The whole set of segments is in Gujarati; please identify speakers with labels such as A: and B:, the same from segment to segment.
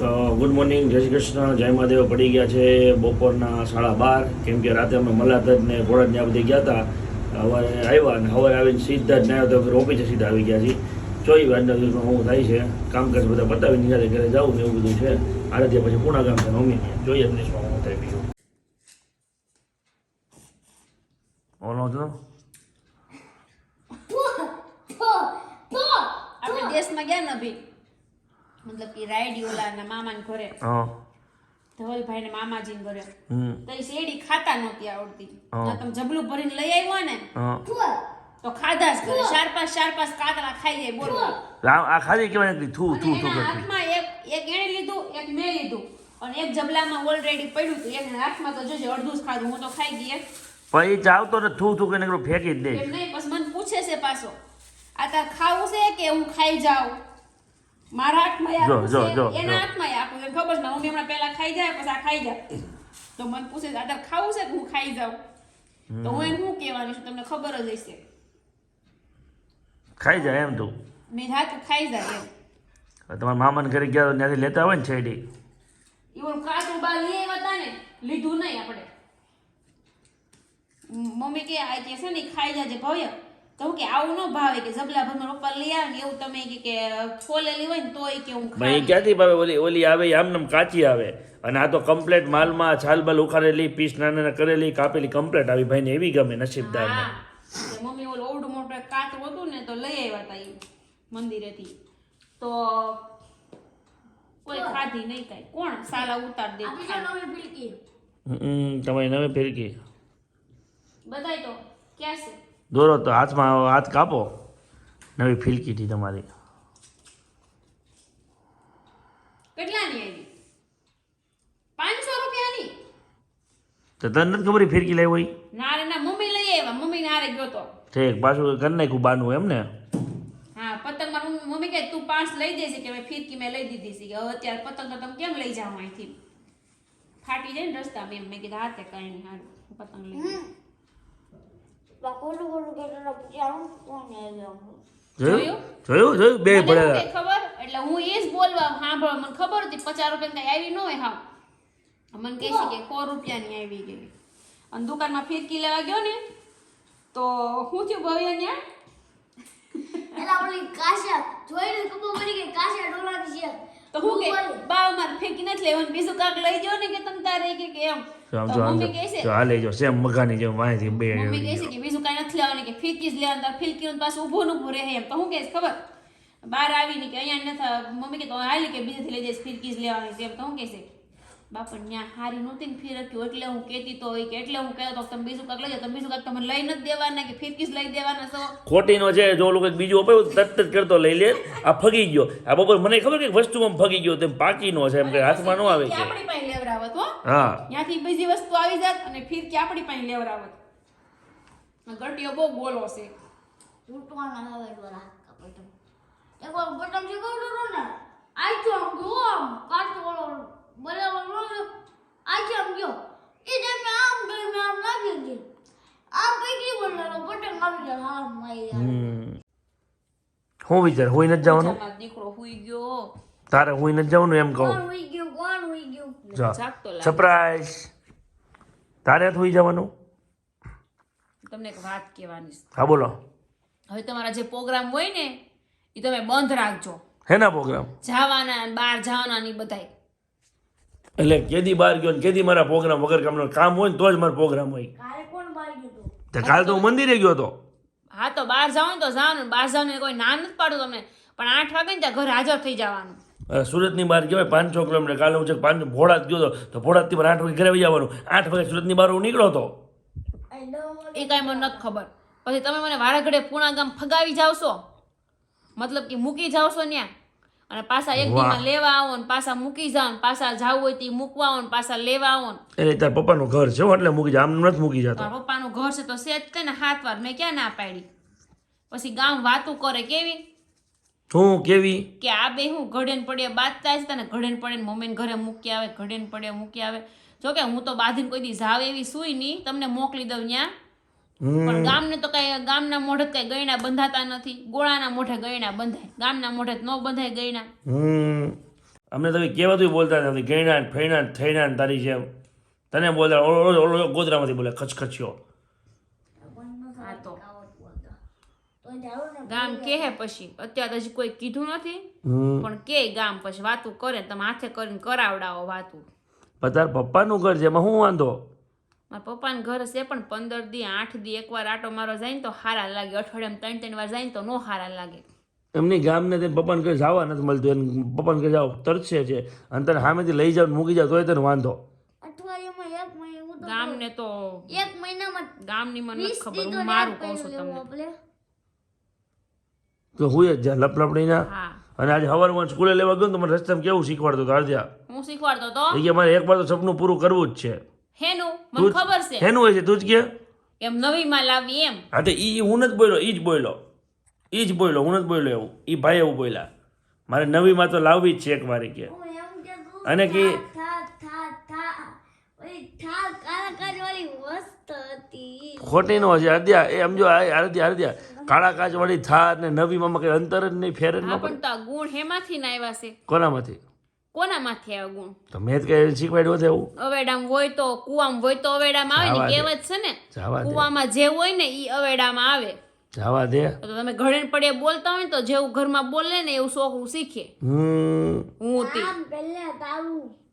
A: તો ગુડ મોર્નિંગ જય શ્રી કૃષ્ણ જય મહાદેવ. પડી ગયા છે બપોરના સાડા બાર. કેમ કે રાતે અમે મલાતજ ને ઘોડજ ને આ બધી ગયા હતા સવારે આવ્યા અને સવારે આવીને સીધા જ ના તો ફિર ઓફિસે સીધા આવી ગયા છીએ. ચોઈ આજના દિવસમાં શું થાય છે કામકાજ બધા પતાવીને જ્યારે ઘરે જવું ને એવું બધું છે. આરાધ્યા પછી પૂણા ગામ છે મમ્મી જોઈએ દિવસમાં શું થાય બીજું. ઓલો છો
B: આપણે દેશમાં ગયા ને ભાઈ મતલબ કે રાયડી ઓલા મામાને ઘરે. ધવલભાઈ ને મામાજીને ઘરે. તો એ શેરડી ખાતા નહોતી આવડતી. તમે જબલું ભરીને લઈ આવ્યો ને તો ખાધા જ કરે. ચાર પાંચ ચાર પાંચ કાતરા ખાઈ જાય બોલો.
A: આ ખાલી કેવાય નથી થૂ થૂ થૂ
B: હાથમાં એક એક એણે લીધું એક મેં લીધું. અને એક જબલામાં ઓલરેડી પડ્યું હતું. એક હાથમાં તો જોજે અડધું જ ખાધું. હું તો ખાઈ ગઈ.
A: પણ એ ચાવતો ને થૂ થૂ કરીને ફેંકી જ દે.
B: એમ નહીં બસ મને પૂછે છે પાછો આ તાર ખાવું છે કે હું ખાઈ જાઉં? મારા હાથમાં
A: જો, જો, જો,
B: એના હાથમાં આપું છે ખબર છે મમ્મી હમણાં પહેલા ખાઈ જાય પછી આ ખાઈ જાય. તો મને પૂછે છે ખાવું છે કે હું ખાઈ જાઉં? તો હું એને શું કહેવાની છું તમને ખબર જ હશે.
A: ખાઈ જાય એમ તું.
B: મેં હા તું ખાઈ જાય એમ.
A: તમારા મામાને ઘરે ગયા ત્યાંથી લેતા હોય ને છેડી?
B: એવું કાચું બા લઈ આવ્યા ને લીધું નહીં આપણે. મમ્મી કે આ કે છે ને ખાઈ જાજે ભવ્ય. તો કે આવું ન ભાવે કે જબલા ભરમાં પપ્પા લઈ આવે ને એવું તમે કે કે ખોલેલી હોય ને તોય કે હું
A: ભાઈ ક્યાંથી ભાવે? ઓલી ઓલી આવે આમ કાચી આવે. અને આ તો કમ્પ્લેટ માલમાં છાલ બાલ ઉખાડેલી પીસ નાના કરેલી કાપેલી કમ્પ્લેટ આવી. ભાઈને એવી ગમે નસીબદાર
B: મમ્મી ઓલું ઓવડું મોટું કાચ હતું ને તો લઈ આવ્યા હતા એ મંદિરેથી. તો કોઈ ખાધી નહીં કાંઈ. કોણ સાલા ઉતાર દે ખાય.
A: તમારી નવી ફિરકી
B: બધાય તો ક્યાં છે?
A: દોરો તો હાથમાં હાથ કાપો. નવી ફિરકી હતી તમારી.
B: કેટલાની આવી? પાંચસો રૂપિયાની?
A: તો તને નથી ખબર ફિરકી લાવી હોય?
B: ના રે ના મમ્મી લઈ આવ્યા. મમ્મી નારે ગયો તો.
A: ઠીક પાછું ઘર નાખ્યું બાનું એમ ને?
B: હા પતંગમાં મમ્મી કહે તું પાંચ લઈ દેજે કે મેં ફિરકી મેં લઈ દીધી છે. કે હવે અત્યારે પતંગ તો તમે કેમ લઈ જાઓ અહીંથી? ફાટી જાય ને રસ્તામાં એમ મેં કીધું હાથે કઈ નહીં પતંગ લઈ દઈશ.
A: જોયું?
B: જોયું?
A: જોયું? જોયું? બે
B: કે ખબર એટલે હું એ જ બોલવા સાંભળ મને ખબર હતી પચાસ રૂપિયા કઈ આવી ન હોય હા. મને કહે છે કે સો રૂપિયાની આવી ગઈ. અને દુકાનમાં ફિરકી લેવા ગયો ને તો શું થયું ભવ્ય ત્યાં
C: એલા ઓલી કાશા જોઈને ખબર પડી કે કાશા ડોલાની છે.
B: તો હું કે બા મારે ફેંકી નથી લેવાનું બીજું કાંક લઈ જાઓ ને કે તમ તારે કે કે એમ.
A: આમ જો આમ જો. હાલે જો સેમ મગાની જેમ વાંયથી બે
B: મમ્મી કહે છે કે બીજું કાંઈ નથી લેવાનું કે ફિરકી જ લેવાનું તાર ફિરકી પાછું ઊભું ને ઊભું રહે એમ. તો હું કહીશ ખબર? બહાર આવીને કે અહીંયા નથી મમ્મી કે તો હાલી કે બીજેથી લઈ જઈશ ફિરકી જ લેવાની છે એમ. તો હું કહેશે બાપા ત્યાં હારી નહોતી ને ફિરક્યું એટલે હું કહેતી તો એ કે એટલે હું કહેતો તો તમે બીજું કાંક લઈ જાઓ તમે બીજું કાંક તમે લઈ નથી દેવાના કે ફિરકી જ લઈ દેવાના છો?
A: ખોટીનો છે જો લોકો બીજું અપાયું તરત જ કરતો લઈ લે. આ ફગી ગયો. આ બપોર મને ખબર કે વસ્તુ આમ ફગી ગયો તેમ પાકીનો છે એમ કે હાથમાં ન આવે છે
B: લેવડાવત હો.
A: હા.
B: ત્યાંથી બીજી વસ્તુ આવી જાત અને ફિરકી આપણી પાસે લેવડાવત ગટિયો બહુ બોલો છે.
C: એક વાર ને આઈ તો ગયો આમ કાચો ઓલો બરાબર આઈ તો આમ ગયો. એ ટાઈમે આમ ગઈ આમ લાગી ગઈ આમ પૈકી બોલવાનો બટન આવી ગયો હા
A: માય વિચાર હોય નથી જવાનું?
B: મારો દીકરો હુઈ ગયો.
A: તારે હુઈ નથી જવાનું એમ કહું?
C: હોઈ ગયું.
A: સરપ્રાઈઝ તારે નથી જવાનું?
B: તમને એક વાત કહેવાની
A: હા બોલો.
B: હવે તમારા જે પ્રોગ્રામ હોય ને એ તમે બંધ રાખજો.
A: હેના પ્રોગ્રામ
B: જવાના બહાર જવાના ની બધાય.
A: એટલે કેદી બહાર ગયો ને કેદી મારા પ્રોગ્રામ વગર કામનો કામ હોય ને તો જ મારો પ્રોગ્રામ હોય.
C: કાલે કોણ બહાર ગયો તો?
A: કાલ તો હું મંદિરે ગયો તો
B: હા તો બહાર જાવ ને તો જાવ ને. બહાર જવાનું કોઈ ના નથી પાડું તમને. પણ આઠ વાગે ને ત્યાં ઘરે હાજર થઈ જવાનું.
A: સુરતની બહાર કહેવાય પાંચસો કિલોમીટર કાલે હું છે પાંચ ભોળાત ગયો હતો તો ભોળાતથી પણ આઠ વાગે ઘરે આવી જવાનું. આઠ વાગે સુરતની બહાર હું નીકળ્યો હતો
B: એ કાંઈ મને નથી ખબર. પછી તમે મને વારાઘડે પૂણા ગામ ફગાવી જાવશો. મતલબ કે મૂકી જાવશો ત્યાં અને પાછા એક દીમાં લેવા આવો ને પાછા મૂકી જાઓ ને પાછા જાવું હોય તે મૂકવા આવો ને પાછા લેવા આવો ને.
A: એટલે તાર પપ્પાનું ઘર છે એટલે મૂકી જાય આમ નથી મૂકી જતો.
B: તમારા પપ્પાનું ઘર છે તો સેજ કે ને હાથ વાર મેં ક્યાં ના પાડી? પછી ગામ વાતું કરે કેવી?
A: હું કેવી?
B: કે આ બે હું ઘડેન પડ્યા બાંધતા છે તને ઘડેન પડે મમ્મીને ઘરે મૂકી આવે ઘડેન પડે મૂકી આવે. જો કે હું તો બાંધીને કોઈ દી જાવ એવી સુઈ નહીં તમને મોકલી દઉં ત્યાં પણ ગામને તો કઈ ગામના મોઢે કઈ ગયણા બંધાતા નથી. ગોળાના મોઢે ગયણા બંધાય. ગામના મોઢે તો ન બંધાય ગયણા.
A: અમને તમે કહેવાતું બોલતા નથી. ગયણા ફેણા થઈના તારી જેમ. તને બોલતા ઓલો ઓલો- ગોદરામાંથી બોલે ખચખચ્યો
B: હા તો
C: કાવત બોલતો તો જાઉં ને
B: ગામ કે હે પછી? અત્યારે હજી કોઈ કીધું નથી
A: હમ.
B: પણ કે ગામ પછી વાતું કરે તમે હાથે કરીને કરાવડાવો વાતું.
A: પપ્પા પપ્પાનું ઘર છે એમાં શું વાંધો?
B: મારા પપ્પાનું ઘર છે પણ પંદર દી આઠ દી એકવાર આટો મારો જાય ને તો હારા લાગે. અઠવાડિયામાં ત્રણ ત્રણ વાર જાય ને તો નો હારા લાગે.
A: એમની ગામને તે પપ્પાને ઘરે જવા નથી મળતું. એને પપ્પાને ઘરે જાવ તરસે છે. અને તને સામેથી લઈ જાવ મૂકી જાવ તોય તને વાંધો.
C: ગામ ને તો
B: ગામને તો
C: એક મહિનામાં
B: ગામની મને ખબર હું મારું કહું છું તમને.
A: તો હું જ
B: હા.
A: અને આજે સવારમાં સ્કૂલે લેવા ગયો તો મને રસ્તામાં કેવું શીખવાડતો હતો અડધ્યા
B: હું શીખવાડતો તો?
A: એ કે મારે એકવાર તો સપનું પૂરું કરવું જ છે.
B: હેનું? મને ખબર છે.
A: હેનું હોય છે તું જ કે?
B: એમ નવી માં લાવી એમ.
A: હા તો ઈ હું જ બોલ્યો ઈ જ બોલ્યો. ઈ જ બોલ્યો હું જ બોલ્યો એવું. ઈ ભાઈ એવું બોલ્યા. મારે નવી માં તો લાવવી જ છે એક વારી કે.
C: હું એમ કહેતું,
A: અને કે-
C: થા, થા, થા, થા. ઓલી થા કાળા કાચવાળી મસ્ત હતી.
A: ખોટી નો છે અદ્યા એ સમજો અડધ્યા અડધ્યા કાળા કાચવાળી થાર ને નવી માં કઈ અંતર જ નહીં ફેર જ ન
B: હા
A: પડે.
B: પણ તો આ ગુણ હેમાંથી ના આવ્યા છે?
A: કોનામાંથી?
B: કોનામાંથી આવ્યા ગુણ?
A: તો મેં જ કઈ શીખવાડ્યું હતું એવું.
B: અવેડામાં હોય તો કુવામાં હોય તો અવેડામાં આવે ને
A: જવા દે.
B: કહેવત છે ને
A: જવા દે.
B: કુવામાં જે હોય ને એ અવેડામાં આવે.
A: જવા દે.
B: તો તમે ઘડે પડે બોલતા હોય ને તો જેવું ઘરમાં બોલે ને એવું છોકરું શીખે.
A: હમ.
B: હું તે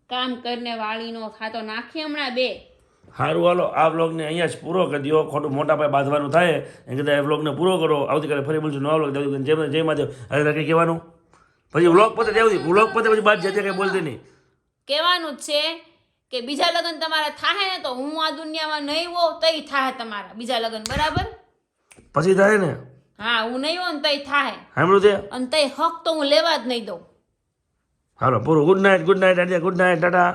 B: કામ કરીને વાળીનો ખાતો નાખી હમણાં બે.
A: સારું હાલો આ બ્લોગને અહીંયા જ પૂરો કરી દો ખોટું મોટા પાયે બાંધવાનું થાય એ કદાચ આ બ્લોગને પૂરો કરો. આવતીકાલે ફરી બોલશું નવા બ્લોગ જય જય મહાદેવ હવે કંઈ કહેવાનું? પછી બ્લોગ પતે ત્યાં બ્લોગ પતે પછી બાદ જતી કંઈ બોલતી નહીં.
B: કહેવાનું છે કે બીજા લગ્ન તમારા થાય ને તો હું આ દુનિયામાં નહીં હોઉં તઈ થાય તમારા બીજા લગ્ન બરાબર?
A: પછી થાય ને?
B: હા હું નહીં હોઉં ને તઈ થાય
A: સાંભળ્યું તે
B: અને તઈ હક તો હું લેવા જ નહીં દઉં.
A: હાલો પૂરું. Good night good night good night tata.